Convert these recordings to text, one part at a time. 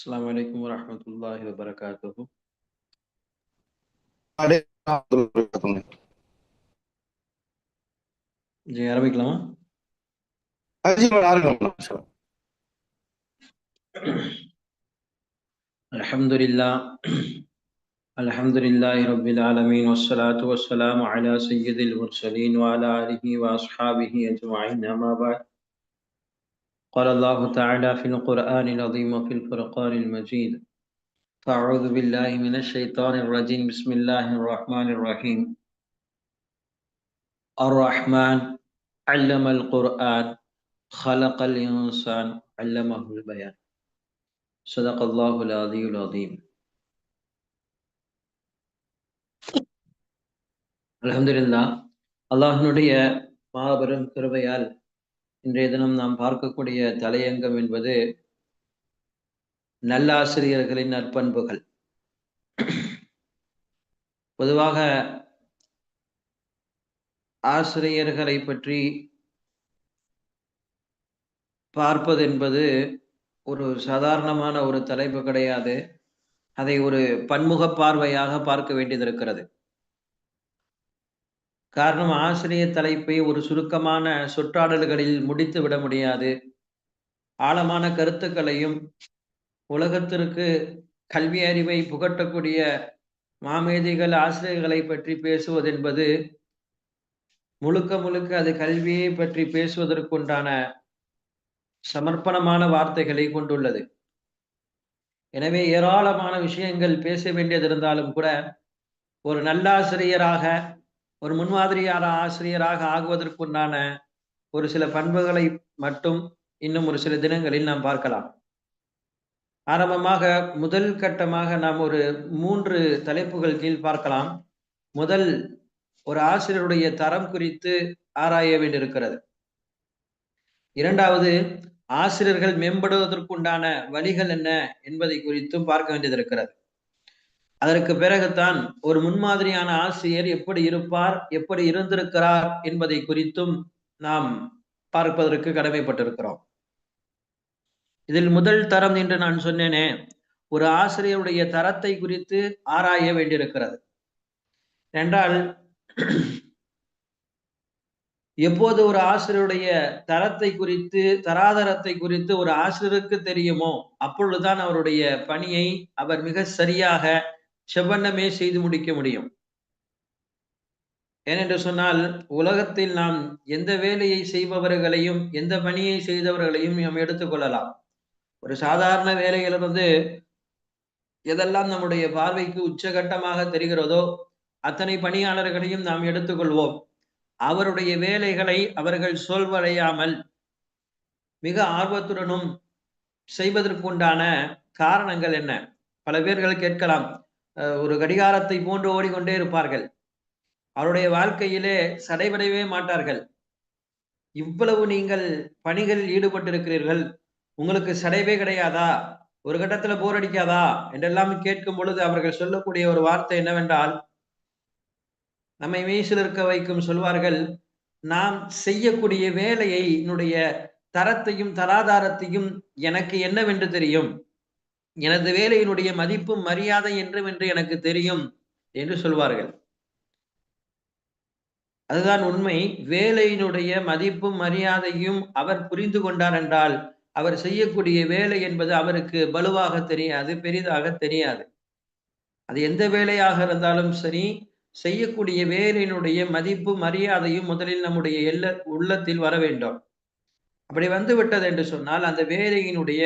السلام عليكم ورحمة الله وبركاته. جي عربي كلامة؟ الحمد لله الحمد لله رب العالمين والصلاة والسلام على سيد المرسلين وعلى آله وأصحابه أجمعين أما بعد. قال الله تعالى في القرآن العظيم وفي الفرقان المجيد فأعوذ بالله من الشيطان الرجيم بسم الله الرحمن الرحيم الرحمن علم القرآن خلق الإنسان علمه البيان صدق الله العظيم العظيم அல்ஹம்துலில்லா அல்லாஹினுடைய மாபெரும் கிருபையால் இன்றைய தினம் நாம் பார்க்கக்கூடிய தலையங்கம் என்பது நல்லாசிரியர்களின் நற்பண்புகள். பொதுவாக ஆசிரியர்களை பற்றி பார்ப்பது என்பது ஒரு சாதாரணமான ஒரு தலைப்பு கிடையாது. அதை ஒரு பன்முக பார்வையாக பார்க்க வேண்டியது இருக்கிறது. காரணம் ஆசிரியர் தலைப்பை ஒரு சுருக்கமான சொற்றாடல்களில் முடித்து விட முடியாது. ஆழமான கருத்துக்களையும் உலகத்திற்கு கல்வி அறிவை புகட்டக்கூடிய மாமேதிகள் ஆசிரியர்களை பற்றி பேசுவதென்பது முழுக்க முழுக்க அது கல்வியை பற்றி பேசுவதற்குண்டான சமர்ப்பணமான வார்த்தைகளை கொண்டுள்ளது. எனவே ஏராளமான விஷயங்கள் பேச வேண்டியது இருந்தாலும் கூட ஒரு நல்லாசிரியராக ஒரு முன்மாதிரியான ஆசிரியராக ஆகுவதற்குண்டான ஒரு சில பண்புகளை மட்டும் இன்னும் ஒரு சில தினங்களில் நாம் பார்க்கலாம். ஆரம்பமாக முதல் கட்டமாக நாம் ஒரு மூன்று தலைப்புகள் கீழ் பார்க்கலாம். முதல் ஒரு ஆசிரியருடைய தரம் குறித்து ஆராய வேண்டியிருக்கிறது. இரண்டாவது ஆசிரியர்கள் மேம்படுவதற்குண்டான வழிகள் என்ன என்பதை குறித்தும் பார்க்க வேண்டியது இருக்கிறது அதற்கு பிறகுதான் ஒரு முன்மாதிரியான ஆசிரியர் எப்படி இருப்பார் எப்படி இருந்திருக்கிறார் என்பதை குறித்தும் நாம் பார்ப்பதற்கு கடமைப்பட்டிருக்கிறோம். இதில் முதல் தரம் என்று நான் சொன்னேனே ஒரு ஆசிரியருடைய தரத்தை குறித்து ஆராய வேண்டியிருக்கிறது. என்றால் எப்போது ஒரு ஆசிரியருடைய தரத்தை குறித்து தராதரத்தை குறித்து ஒரு ஆசிரியருக்கு தெரியுமோ அப்பொழுதுதான் அவருடைய பணியை அவர் மிக சரியாக செவ்வண்ணமே செய்து முடிக்க முடியும். ஏனென்று சொன்னால் உலகத்தில் நாம் எந்த வேலையை செய்பவர்களையும் எந்த பணியை செய்தவர்களையும் நாம் எடுத்துக்கொள்ளலாம் ஒரு சாதாரண வேலையிலிருந்து எதெல்லாம் நம்முடைய பார்வைக்கு உச்சகட்டமாக தெரிகிறதோ அத்தனை பணியாளர்களையும் நாம் எடுத்துக்கொள்வோம் அவருடைய வேலைகளை அவர்கள் சொல்வடையாமல் மிக ஆர்வத்துடனும் செய்வதற்குண்டான காரணங்கள் என்ன? பல பேர்கள் கேட்கலாம் ஒரு கடிகாரத்தை போன்று ஓடிக்கொண்டே இருப்பார்கள். அவருடைய வாழ்க்கையிலே சடைபடையவே மாட்டார்கள். இவ்வளவு நீங்கள் பணிகளில் ஈடுபட்டிருக்கிறீர்கள். உங்களுக்கு சடைவே கிடையாதா? ஒரு கட்டத்துல போர் அடிக்காதா? என்றெல்லாம் கேட்கும் பொழுது அவர்கள் சொல்லக்கூடிய ஒரு வார்த்தை என்னவென்றால் நம்மை மீசில் இருக்க வைக்கும் சொல்வார்கள் நாம் செய்யக்கூடிய வேலையை என்னுடைய தரத்தையும் தராதாரத்தையும் எனக்கு என்னவென்று தெரியும்? எனது வேலையினுடைய மதிப்பும் மரியாதை என்றும் என்று எனக்கு தெரியும் என்று சொல்வார்கள். அதுதான் உண்மை. வேலையினுடைய மதிப்பும் மரியாதையும் அவர் புரிந்து கொண்டார் என்றால் அவர் செய்யக்கூடிய வேலை என்பது அவருக்கு வலுவாக தெரியாது பெரிதாக தெரியாது. அது எந்த வேலையாக இருந்தாலும் சரி செய்யக்கூடிய வேலையினுடைய மதிப்பு மரியாதையும் முதலில் நம்முடைய எல்ல உள்ளத்தில் வர வேண்டும். அப்படி வந்து விட்டது என்று சொன்னால் அந்த வேலையினுடைய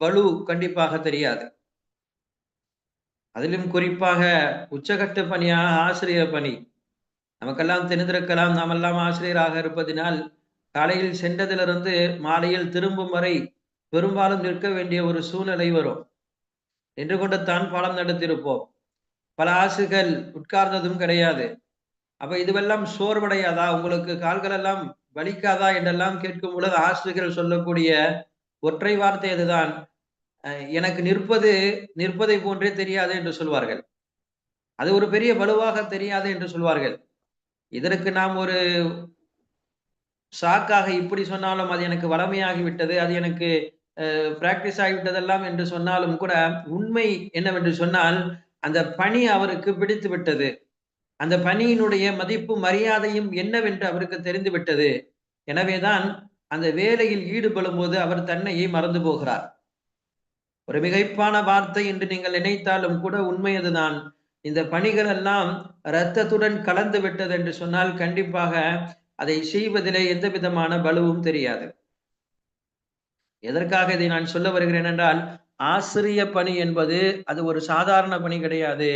வலு கண்டிப்பாக தெரியாது. அதிலும் குறிப்பாக உச்சகட்ட பணியாக ஆசிரியர் பணி. நமக்கெல்லாம் தெரிந்திருக்கலாம் நாம் எல்லாம் ஆசிரியராக இருப்பதினால் காலையில் சென்றதிலிருந்து மாலையில் திரும்பும் வரை பெரும்பாலும் நிற்க வேண்டிய ஒரு சூழ்நிலை வரும். என்று கொண்டு தான் பாடம் நடத்தியிருப்போம். பல ஆசிரியர்கள் உட்கார்ந்ததும் கிடையாது. அப்ப இதுவெல்லாம் சோர்வடையாதா? உங்களுக்கு கால்கள் எல்லாம் வலிக்காதா? என்றெல்லாம் கேட்கும் பொழுது ஆசிரியர்கள் சொல்லக்கூடிய ஒற்றை வார்த்தை அதுதான் எனக்கு நிற்பது நிற்பதை போன்றே தெரியாது என்று சொல்வார்கள். அது ஒரு பெரிய வலுவாக தெரியாது என்று சொல்வார்கள். இதற்கு நாம் ஒரு சாக்காக இப்படி சொன்னாலும் அது எனக்கு வளமையாகி விட்டது அது எனக்கு பிராக்டிஸ் ஆகிவிட்டதெல்லாம் என்று சொன்னாலும் கூட உண்மை என்னவென்று சொன்னால் அந்த பணி அவருக்கு பிடித்து விட்டது. அந்த பணியினுடைய மதிப்பு மரியாதையும் என்னவென்று அவருக்கு தெரிந்து விட்டது. எனவேதான் அந்த வேலையில் ஈடுபடும் போது அவர் தன்னையே மறந்து போகிறார். ஒரு மிகைப்பான வார்த்தை என்று நீங்கள் நினைத்தாலும் கூட உண்மை அதுதான். இந்த பணிகள் எல்லாம் இரத்தத்துடன் கலந்து விட்டது என்று சொன்னால் கண்டிப்பாக அதை செய்வதிலே எந்த விதமான பலுவும் தெரியாது. எதற்காக இதை நான் சொல்ல வருகிறேன் என்றால் ஆசிரிய பணி என்பது அது ஒரு சாதாரண பணி கிடையாது.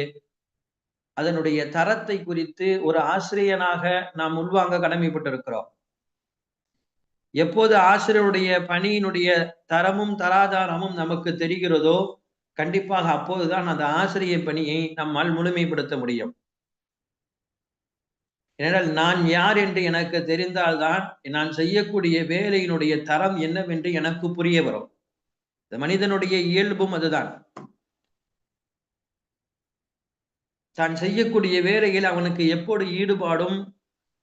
அதனுடைய தரத்தை குறித்து ஒரு ஆசிரியனாக நாம் உள்வாங்க கடமைப்பட்டிருக்கிறோம். எப்போது ஆசிரியருடைய பணியினுடைய தரமும் தராதாரமும் நமக்கு தெரிகிறதோ கண்டிப்பாக அப்போதுதான் அந்த ஆசிரிய பணியை நம்மால் முழுமைப்படுத்த முடியும். ஏனென்றால் நான் யார் என்று எனக்கு தெரிந்தால்தான் நான் செய்யக்கூடிய வேலையினுடைய தரம் என்னவென்று எனக்கு புரிய வரும். மனிதனுடைய இயல்பும் அதுதான். தான் செய்யக்கூடிய வேலையில் அவனுக்கு எப்போது ஈடுபாடும்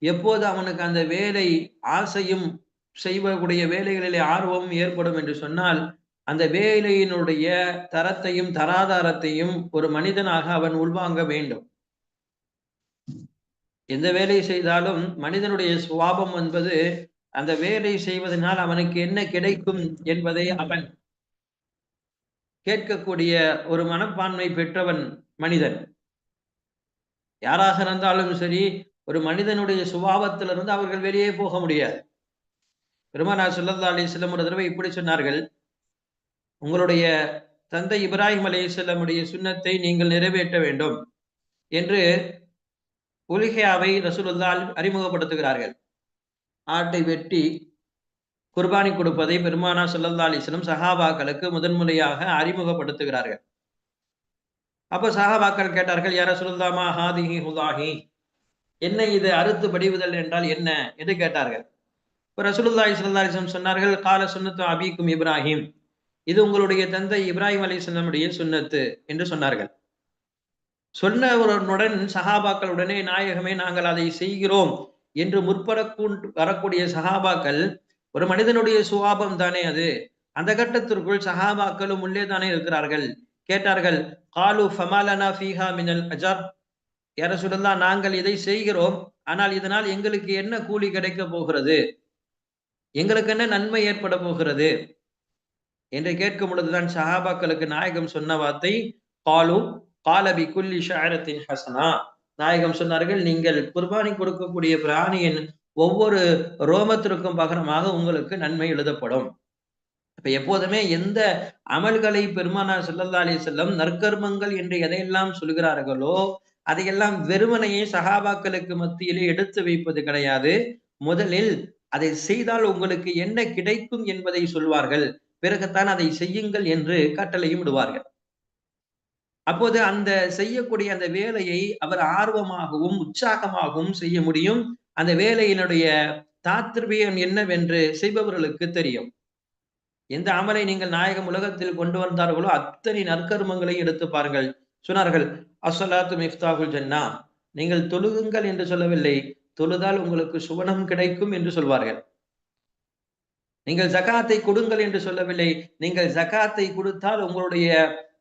எப்போது அவனுக்கு அந்த வேலை ஆசையும் செய்வக்கூடிய வேலைகளிலே ஆர்வமும் ஏற்படும் என்று சொன்னால் அந்த வேலையினுடைய தரத்தையும் தராதாரத்தையும் ஒரு மனிதனாக அவன் உள்வாங்க வேண்டும். எந்த வேலை செய்தாலும் மனிதனுடைய சுவாபம் என்பது அந்த வேலை செய்வதனால் அவனுக்கு என்ன கிடைக்கும் என்பதை அவன் கேட்கக்கூடிய ஒரு மனப்பான்மை பெற்றவன் மனிதன். யாராக இருந்தாலும் சரி ஒரு மனிதனுடைய சுபாவத்திலிருந்து அவர்கள் வெளியே போக முடியாது. பெருமானா சுல்லா அலிஸ்லம் ஒரு தடவை இப்படி சொன்னார்கள் உங்களுடைய தந்தை இப்ராஹிம் அலி செல்லமுடைய சுண்ணத்தை நீங்கள் நிறைவேற்ற வேண்டும் என்று உலிஹியாவை ரசூலுல்லா அறிமுகப்படுத்துகிறார்கள். ஆட்டை வெட்டி குர்பானி கொடுப்பதை பெருமானா சுல்லா அலிஸ்லம் சஹாபாக்களுக்கு முதன்முறையாக அறிமுகப்படுத்துகிறார்கள். அப்ப சஹாபாக்கள் கேட்டார்கள் யார சுல்லாமா ஹாதிஹி ஹுதாஹி? என்ன இது அறுத்து படிவுதல் என்றால் என்ன? என்று கேட்டார்கள். இப்போ ரசூலுல்லாஹி ஸல்லல்லாஹு சொன்னார்கள் கால சுன்னத்து அபிக்கும் இப்ராஹிம். இது உங்களுடைய தந்தை இப்ராஹிம் அலைஹிஸ்ஸலாமுடைய சுன்னத்து என்று சொன்னார்கள். சொன்னவருடன் சஹாபாக்கள் உடனே நாயகமே நாங்கள் அதை செய்கிறோம் என்று முற்பட வரக்கூடிய சஹாபாக்கள் ஒரு மனிதனுடைய சுவாபம் தானே அது. அந்த கட்டத்திற்குள் சஹாபாக்களும் உள்ளே தானே இருக்கிறார்கள். கேட்டார்கள் காலு ஃபமாலனா ஃபீஹா மினல் அஜர். யார சொல்லலாம் நாங்கள் இதை செய்கிறோம். ஆனால் இதனால் எங்களுக்கு என்ன கூலி கிடைக்க போகிறது? எங்களுக்கு என்ன நன்மை ஏற்பட போகிறது? என்று கேட்கும் பொழுதுதான் சஹாபாக்களுக்கு நாயகம் சொன்ன வார்த்தை காலு காலபி குல்லி ஷாரத்தின் ஹசனா. நாயகம் சொன்னார்கள் நீங்கள் குர்பானி கொடுக்கக்கூடிய பிராணியின் ஒவ்வொரு ரோமத்திற்கும் பகரமாக உங்களுக்கு நன்மை எழுதப்படும். இப்ப எப்போதுமே எந்த அமல்களை பெருமானா சொல்லல்லா அலி செல்லம் நற்கர்மங்கள் என்று எதையெல்லாம் சொல்கிறார்களோ அதையெல்லாம் வெறுமனையே சகாபாக்களுக்கு மத்தியிலே எடுத்து வைப்பது கிடையாது. முதலில் அதை செய்தால் உங்களுக்கு என்ன கிடைக்கும் என்பதை சொல்வார்கள். பிறகுத்தான் அதை செய்யுங்கள் என்று கட்டளையும் விடுவார்கள் அப்போது அந்த செய்யக்கூடிய அந்த வேலையை அவர் ஆர்வமாகவும் உற்சாகமாகவும் செய்ய முடியும். அந்த வேலையினுடைய தாத்திருவியம் என்னவென்று செய்பவர்களுக்கு தெரியும். எந்த அமலை நீங்கள் நாயகம் உலகத்தில் கொண்டு வந்தார்களோ அத்தனை நற்கர்மங்களை எடுத்து பாருங்கள். சொன்னார்கள் அசலாத்து மிஃப்தாகுல் ஜன்னா. நீங்கள் தொழுகுங்கள் என்று சொல்லவில்லை. தொழுதால் உங்களுக்கு சுவனம் கிடைக்கும் என்று சொல்வார்கள். நீங்கள் ஜகாத்தை கொடுங்கள் என்று சொல்லவில்லை. நீங்கள் ஜகாத்தை கொடுத்தால் உங்களுடைய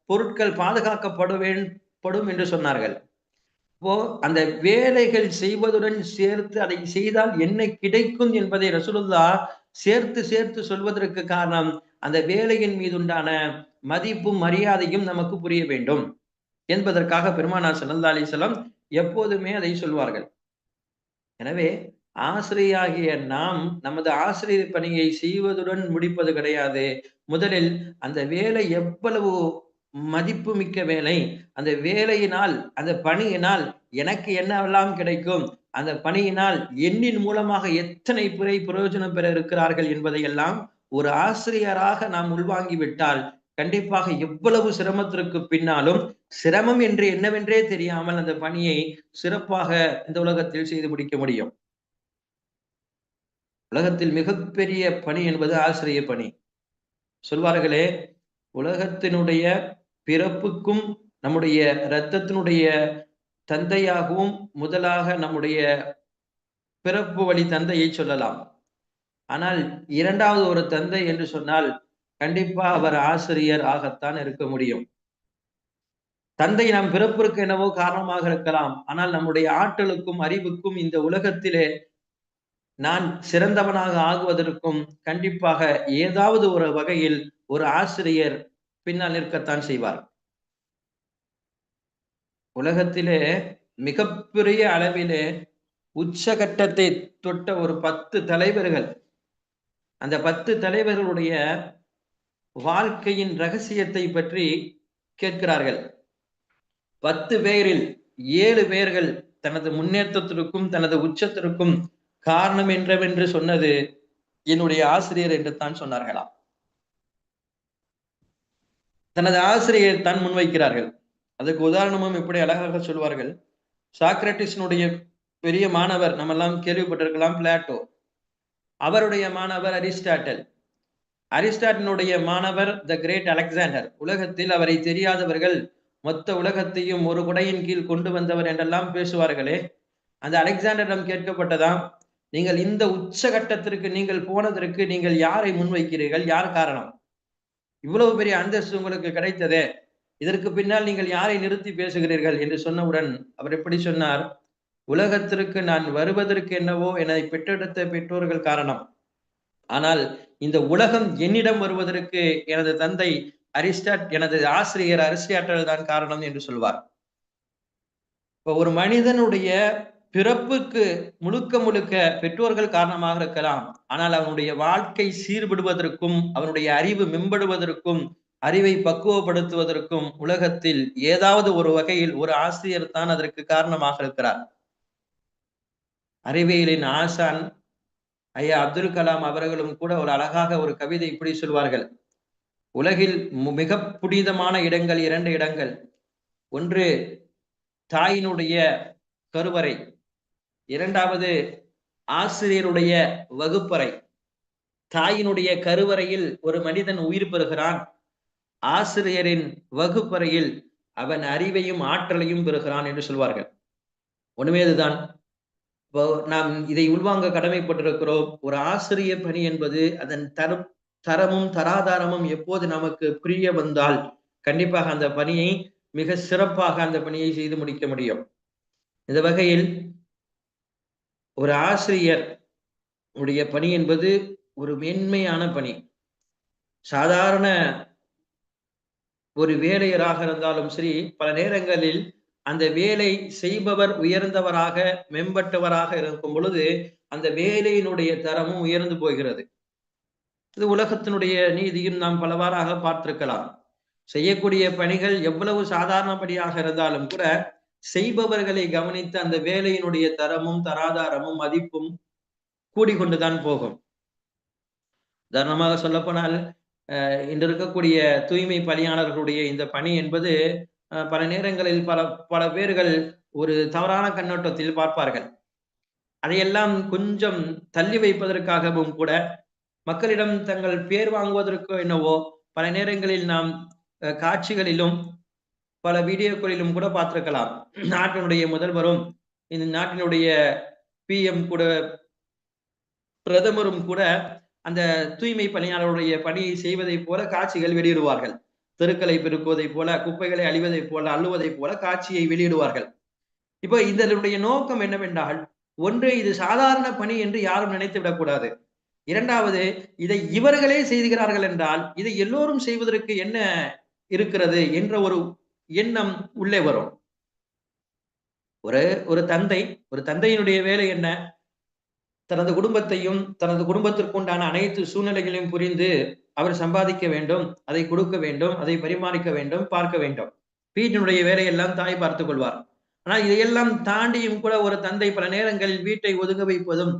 பொருட்கள் பாதுகாக்கப்படும் படும் என்று சொன்னார்கள். இப்போ அந்த வேலைகள் செய்வதுடன் சேர்த்து அதை செய்தால் என்ன கிடைக்கும் என்பதை ரசூலுல்லா சேர்த்து சேர்த்து சொல்வதற்கு காரணம் அந்த வேலையின் மீதுண்டான மதிப்பும் மரியாதையும் நமக்கு புரிய வேண்டும் என்பதற்காக பெருமானார் சல்லா அலிசல்லாம் எப்போதுமே அதை சொல்வார்கள். எனவே ஆசிரியாகிய நாம் நமது ஆசிரியர் பணியை செய்வதுடன் முடிப்பது கிடையாது. முதலில் அந்த வேலை எவ்வளவு மதிப்பு மிக்க வேலை அந்த வேலையினால் அந்த பணியினால் எனக்கு என்னவெல்லாம் கிடைக்கும் அந்த பணியினால் எண்ணின் மூலமாக எத்தனை பிறை பிரயோஜனம் பெற இருக்கிறார்கள் என்பதையெல்லாம் ஒரு ஆசிரியராக நாம் உள்வாங்கி விட்டால் கண்டிப்பாக எவ்வளவு சிரமத்திற்கு பின்னாலும் சிரமம் என்று என்னவென்றே தெரியாமல் அந்த பணியை சிறப்பாக இந்த உலகத்தில் செய்து முடிக்க முடியும். உலகத்தில் மிகப்பெரிய பணி என்பது ஆசிரிய பணி. சொல்வார்களே உலகத்தினுடைய பிறப்புக்கும் நம்முடைய இரத்தத்தினுடைய தந்தையாகவும் முதலாக நம்முடைய பிறப்பு வழி தந்தையை சொல்லலாம். ஆனால் இரண்டாவது ஒரு தந்தை என்று சொன்னால் கண்டிப்பா அவர் ஆசிரியர் ஆகத்தான் இருக்க முடியும். தந்தை நாம் பிறப்பிற்கு என்னவோ காரணமாக இருக்கலாம். ஆனால் நம்முடைய ஆற்றலுக்கும் அறிவுக்கும் இந்த உலகத்திலே நான் சிறந்தவனாக ஆகுவதற்கும் கண்டிப்பாக ஏதாவது ஒரு வகையில் ஒரு ஆசிரியர் பின்னால் நிற்கத்தான் செய்வார். உலகத்திலே மிகப்பெரிய அளவிலே உச்சகட்டத்தை தொட்ட ஒரு பத்து தலைவர்கள் அந்த பத்து தலைவர்களுடைய வாழ்க்கையின் ரகசியத்தை பற்றி கேட்கிறார்கள். பத்து பேரில் ஏழு பேர்கள் தனது முன்னேற்றத்திற்கும் தனது உச்சத்திற்கும் காரணம் என்றவென்று சொன்னது என்னுடைய ஆசிரியர் என்று தான் சொன்னார்களாம். தனது ஆசிரியர் தான் முன்வைக்கிறார்கள். அதுக்கு உதாரணமும் இப்படி அழகாக சொல்வார்கள். சாக்ரட்டிஸினுடைய பெரிய மாணவர் நம்ம எல்லாம் கேள்விப்பட்டிருக்கலாம் பிளாட்டோ. அவருடைய மாணவர் அரிஸ்டாட்டல். அரிஸ்டாட்டினுடைய மாணவர் த கிரேட் அலெக்சாண்டர் உலகத்தில் அவரை தெரியாதவர்கள் மொத்த உலகத்தையும் ஒரு குடையின் கீழ் கொண்டு வந்தவர் என்றெல்லாம் பேசுவார்களே. அந்த அலெக்சாண்டரிடம் கேட்கப்பட்டதாம் நீங்கள் இந்த உச்சகட்டத்திற்கு நீங்கள் போனதற்கு நீங்கள் யாரை முன்வைக்கிறீர்கள்? யார் காரணம்? இவ்வளவு பெரிய அந்தஸ்து உங்களுக்கு கிடைத்ததே. இதற்கு பின்னால் நீங்கள் யாரை நிறுத்தி பேசுகிறீர்கள்? என்று சொன்னவுடன் அவர் எப்படி சொன்னார்? உலகத்திற்கு நான் வருவதற்கு என்னவோ என்னை பெற்றெடுத்த பெற்றோர்கள் காரணம். ஆனால் இந்த உலகம் என்னிடம் வருவதற்கு எனது தந்தை அரிஸ்டாட் எனது ஆசிரியர் அரிஸ்டாட்டல் தான் காரணம் என்று சொல்வார். இப்ப ஒரு மனிதனுடைய பிறப்புக்கு முழுக்க முழுக்க பெற்றோர்கள் காரணமாக இருக்கலாம். ஆனால் அவனுடைய வாழ்க்கை சீர்படுவதற்கும் அவனுடைய அறிவு மேம்படுவதற்கும் அறிவை பக்குவப்படுத்துவதற்கும் உலகத்தில் ஏதாவது ஒரு வகையில் ஒரு ஆசிரியர் தான் அதற்கு காரணமாக இருக்கிறார். அறிவியலின் ஆசான் ஐயா அப்துல் கலாம் அவர்களும் கூட ஒரு அழகாக ஒரு கவிதை இப்படி சொல்வார்கள். உலகில் மிக புனிதமான இடங்கள் இரண்டு இடங்கள். ஒன்று தாயினுடைய கருவறை. இரண்டாவது ஆசிரியருடைய வகுப்பறை. தாயினுடைய கருவறையில் ஒரு மனிதன் உயிர் பெறுகிறான். ஆசிரியரின் வகுப்பறையில் அவன் அறிவையும் ஆற்றலையும் பெறுகிறான் என்று சொல்வார்கள். உண்மையதுதான் நாம் இதை உள்வாங்க கடமைப்பட்டிருக்கிறோம். ஒரு ஆசிரியர் பணி என்பது அதன் தரம் தரமும் தராதாரமும் எப்போது நமக்கு புரிய வந்தால் கண்டிப்பாக அந்த பணியை மிக சிறப்பாக அந்த பணியை செய்து முடிக்க முடியும். இந்த வகையில் ஒரு ஆசிரியர் உடைய பணி என்பது ஒரு மேன்மையான பணி. சாதாரண ஒரு வேலையராக இருந்தாலும் சரி பல நேரங்களில் அந்த வேலை செய்பவர் உயர்ந்தவராக மேம்பட்டவராக இருக்கும் பொழுது அந்த வேலையினுடைய தரமும் உயர்ந்து போகிறது. இது உலகத்தினுடைய நீதியும் நாம் பலவாறாக பார்த்திருக்கலாம். செய்யக்கூடிய பணிகள் எவ்வளவு சாதாரணப்படியாக இருந்தாலும் கூட செய்பவர்களை கவனித்து அந்த வேலையினுடைய தரமும் தராதாரமும் மதிப்பும் கூடிக்கொண்டுதான் போகும். உதாரணமாக சொல்லப்போனால் இன்று இருக்கக்கூடிய தூய்மை பணியாளர்களுடைய இந்த பணி என்பது பல நேரங்களில் பல பல பேர்கள் ஒரு தவறான கண்ணோட்டத்தில் பார்ப்பார்கள். அதையெல்லாம் கொஞ்சம் தள்ளி வைப்பதற்காகவும் கூட மக்களிடம் தங்கள் பேர் வாங்குவதற்கோ என்னவோ பல நேரங்களில் நாம் காட்சிகளிலும் பல வீடியோக்களிலும் கூட பார்த்திருக்கலாம். நாட்டினுடைய முதல்வரும் இந்த நாட்டினுடைய பி எம் கூட பிரதமரும் கூட அந்த தூய்மை பணியாளருடைய பணியை செய்வதை போல காட்சிகள் வெளியிடுவார்கள். தெருக்களை பெருக்குவதை போல குப்பைகளை அழிவதைப் போல அள்ளுவதை போல காட்சியை வெளியிடுவார்கள். இப்போ இதனுடைய நோக்கம் என்னவென்றால் ஒன்று இது சாதாரண பணி என்று யாரும் நினைத்து விடக்கூடாது. இரண்டாவது இதை இவர்களே செய்கிறார்கள் என்றால் இதை எல்லோரும் செய்வதற்கு என்ன இருக்கிறது என்ற ஒரு எண்ணம் உள்ளே வரும். ஒரு ஒரு தந்தை ஒரு தந்தையினுடைய வேலை என்ன? தனது குடும்பத்தையும் தனது குடும்பத்திற்கு உண்டான அனைத்து சூழ்நிலைகளையும் புரிந்து அவர் சம்பாதிக்க வேண்டும் அதை கொடுக்க வேண்டும் அதை பரிமாறிக்க வேண்டும் பார்க்க வேண்டும். வீட்டினுடைய வேலையெல்லாம் தாய் பார்த்துக் கொள்வார். ஆனால் இதையெல்லாம் தாண்டியும் கூட ஒரு தந்தை பல நேரங்களில் வீட்டை ஒதுங்க வைப்பதும்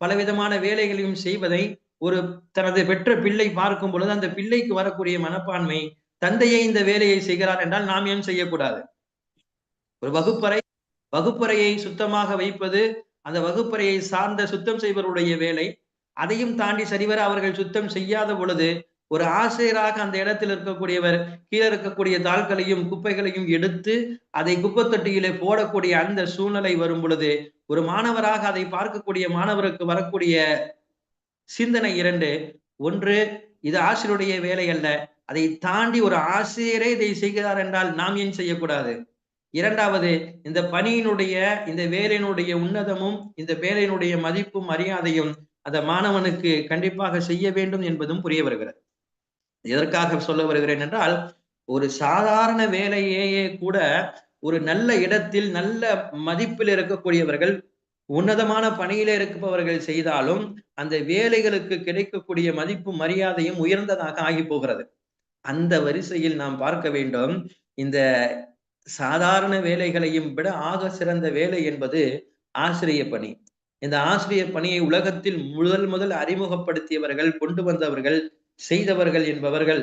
பலவிதமான வேலைகளையும் செய்வதை ஒரு தனது பெற்ற பிள்ளை பார்க்கும் பொழுது அந்த பிள்ளைக்கு வரக்கூடிய மனப்பான்மை தந்தையே இந்த வேலையை செய்கிறார் என்றால் நாம் ஏன் செய்யக்கூடாது? ஒரு வகுப்பறை வகுப்பறையை சுத்தமாக வைப்பது அந்த வகுப்பறையை சார்ந்த சுத்தம் செய்வருடைய வேலை அதையும் தாண்டி சரிவர அவர்கள் சுத்தம் செய்யாத பொழுது ஒரு ஆசிரியராக அந்த இடத்தில் இருக்கக்கூடியவர் கீழே இருக்கக்கூடிய தாள்களையும் குப்பைகளையும் எடுத்து அதை குப்பைத்தொட்டியிலே போடக்கூடிய அந்த சூழ்நிலை வரும் பொழுது ஒரு மாணவராக அதை பார்க்கக்கூடிய மாணவருக்கு வரக்கூடிய சிந்தனை இரண்டு. ஒன்று இது ஆசிரியருடைய வேலை அல்ல. அதை தாண்டி ஒரு ஆசிரியரே இதை செய்கிறார் என்றால் நாம் ஏன் செய்யக்கூடாது? இரண்டாவது இந்த பணியினுடைய இந்த வேலையினுடைய உன்னதமும் இந்த வேலையினுடைய மதிப்பும் மரியாதையும் அந்த மாணவனுக்கு கண்டிப்பாக செய்ய வேண்டும் என்பதும் புரிய வருகிறது. எதற்காக சொல்ல வருகிறேன் என்றால் ஒரு சாதாரண வேலையேயே கூட ஒரு நல்ல இடத்தில் நல்ல மதிப்பில் இருக்கக்கூடியவர்கள் உன்னதமான பணியில இருப்பவர்கள் செய்தாலும் அந்த வேலைகளுக்கு கிடைக்கக்கூடிய மதிப்பு மரியாதையும் உயர்ந்ததாக ஆகி போகிறது. அந்த வரிசையில் நாம் பார்க்க வேண்டும் இந்த சாதாரண வேலைகளையும் விட ஆக சிறந்த வேலை என்பது ஆசிரிய பணி. இந்த ஆசிரியர் பணியை உலகத்தில் முதல் முதல் அறிமுகப்படுத்தியவர்கள் கொண்டு வந்தவர்கள் செய்தவர்கள் என்பவர்கள்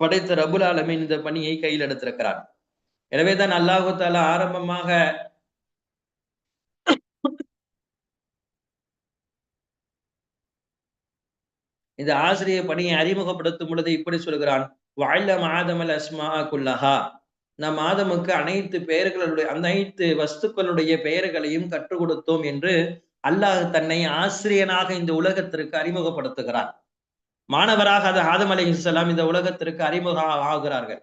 படைத்த ரபுல் ஆலமின் இந்த பணியை கையில் எடுத்திருக்கிறார். எனவேதான் அல்லாஹு தாலா ஆரம்பமாக இந்த ஆசிரியர் பணியை அறிமுகப்படுத்தும் பொழுது இப்படி சொல்கிறான் வாழ்ல மாதமல் அஸ்மா குல்லஹா. நம் ஆதமுக்கு அனைத்து பெயர்களுடைய அனைத்து வஸ்துக்களுடைய பெயர்களையும் கற்றுக் கொடுத்தோம் என்று அல்லாஹ் தன்னை ஆசிரியனாக இந்த உலகத்திற்கு அறிமுகப்படுத்துகிறார். மாணவராக அது ஆதம் அலி இஸ்லாம் இந்த உலகத்திற்கு அறிமுக ஆகிறார்கள்.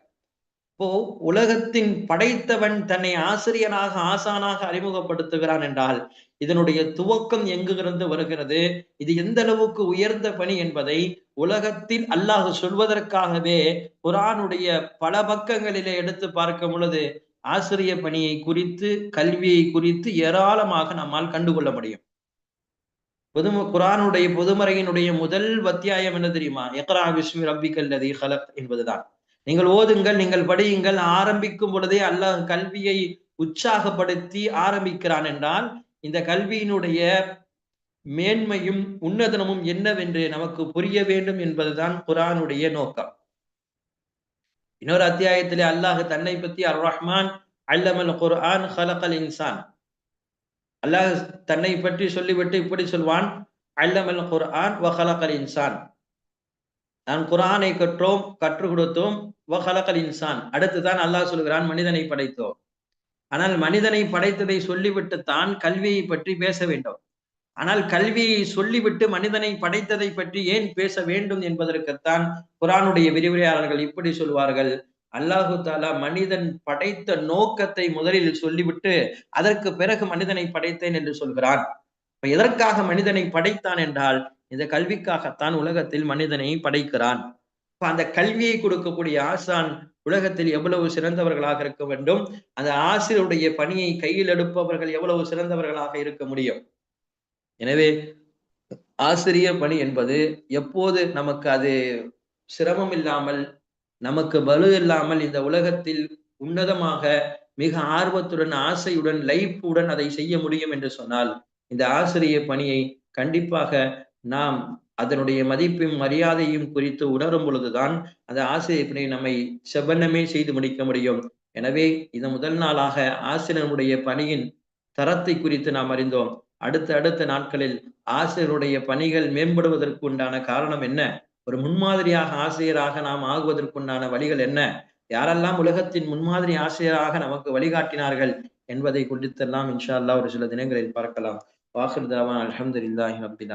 இப்போ உலகத்தின் படைத்தவன் தன்னை ஆசிரியனாக ஆசானாக அறிமுகப்படுத்துகிறான் என்றால் இதனுடைய துவக்கம் எங்கிருந்து வருகிறது? இது எந்த அளவுக்கு உயர்ந்த பணி என்பதை உலகத்தில் அல்லாஹ் சொல்வதற்காகவே குரானுடைய பல பக்கங்களிலே எடுத்து பார்க்கும் பொழுது ஆசிரிய பணியை குறித்து கல்வியை குறித்து ஏராளமாக நம்மால் கண்டுகொள்ள முடியும். பொது குரானுடைய பொதுமறையினுடைய முதல் அத்தியாயம் என்ன தெரியுமா? எக்ரா விஸ்மி ரப்பி கல்லதி என்பதுதான். நீங்கள் ஓதுங்கள் நீங்கள் படியுங்கள். ஆரம்பிக்கும் பொழுதே அல்லாஹ் கல்வியை உற்சாகப்படுத்தி ஆரம்பிக்கிறான் என்றால் இந்த கல்வியினுடைய மேன்மையும் உன்னதனமும் என்னவென்று நமக்கு புரிய வேண்டும் என்பதுதான் குரானுடைய நோக்கம். இன்னொரு அத்தியாயத்திலே அல்லாஹ் தன்னை பத்தி அர் ரஹ்மான் அல்லமல் குர்ஆன் ஹலகல் இன்சான். அல்லாஹ் தன்னை பற்றி சொல்லிவிட்டு இப்படி சொல்வான் அல்லமல் குர்ஆன் வஹலகல் இன்சான். நான் குரானை கற்றோம் கற்றுக் கொடுத்தோம். வஹலகல் இன்சான். அடுத்துதான் அல்லாஹ் சொல்கிறான் மனிதனை படைத்தோம். ஆனால் மனிதனை படைத்ததை சொல்லிவிட்டு தான் கல்வியை பற்றி பேச வேண்டும். ஆனால் கல்வியை சொல்லிவிட்டு மனிதனை படைத்ததை பற்றி ஏன் பேச வேண்டும் என்பதற்குத்தான் குரானுடைய விரிவுரையாளர்கள் இப்படி சொல்வார்கள். அல்லாஹு தாலா மனிதன் படைத்த நோக்கத்தை முதலில் சொல்லிவிட்டு அதற்கு பிறகு மனிதனை படைத்தேன் என்று சொல்கிறான். இப்ப எதற்காக மனிதனை படைத்தான் என்றால் இந்த கல்விக்காகத்தான் உலகத்தில் மனிதனை படைக்கிறான். இப்ப அந்த கல்வியை கொடுக்கக்கூடிய ஆசான் உலகத்தில் எவ்வளவு சிறந்தவர்களாக இருக்க வேண்டும்? அந்த ஆசிரியருடைய பணியை கையில் எடுப்பவர்கள் எவ்வளவு சிறந்தவர்களாக இருக்க முடியும்? எனவே ஆசிரியர் பணி என்பது எப்போது நமக்கு அது சிரமம் இல்லாமல் நமக்கு வலு இல்லாமல் இந்த உலகத்தில் உன்னதமாக மிக ஆர்வத்துடன் ஆசையுடன் லைஃபுடன் அதை செய்ய முடியும் என்று சொன்னால் இந்த ஆசிரியர் பணியை கண்டிப்பாக நாம் அதனுடைய மதிப்பையும் மரியாதையும் குறித்து உணரும் பொழுதுதான் அந்த ஆசிரியப்பினை நம்மை செவ்வனமே செய்து முடிக்க முடியும். எனவே இது முதல் நாளாக ஆசிரியனுடைய பணியின் தரத்தை குறித்து நாம் அறிந்தோம். அடுத்த அடுத்த நாட்களில் ஆசிரியருடைய பணிகள் மேம்படுவதற்கு உண்டான காரணம் என்ன? ஒரு முன்மாதிரியாக ஆசிரியராக நாம் ஆகுவதற்குண்டான வழிகள் என்ன? யாரெல்லாம் உலகத்தின் முன்மாதிரி ஆசிரியராக நமக்கு வழிகாட்டினார்கள் என்பதை குறித்தெல்லாம் இன்ஷா அல்லா ஒரு சில தினங்களில் பார்க்கலாம். வாஹிர் தாவான் அலமதுல்லாஹி ரபில்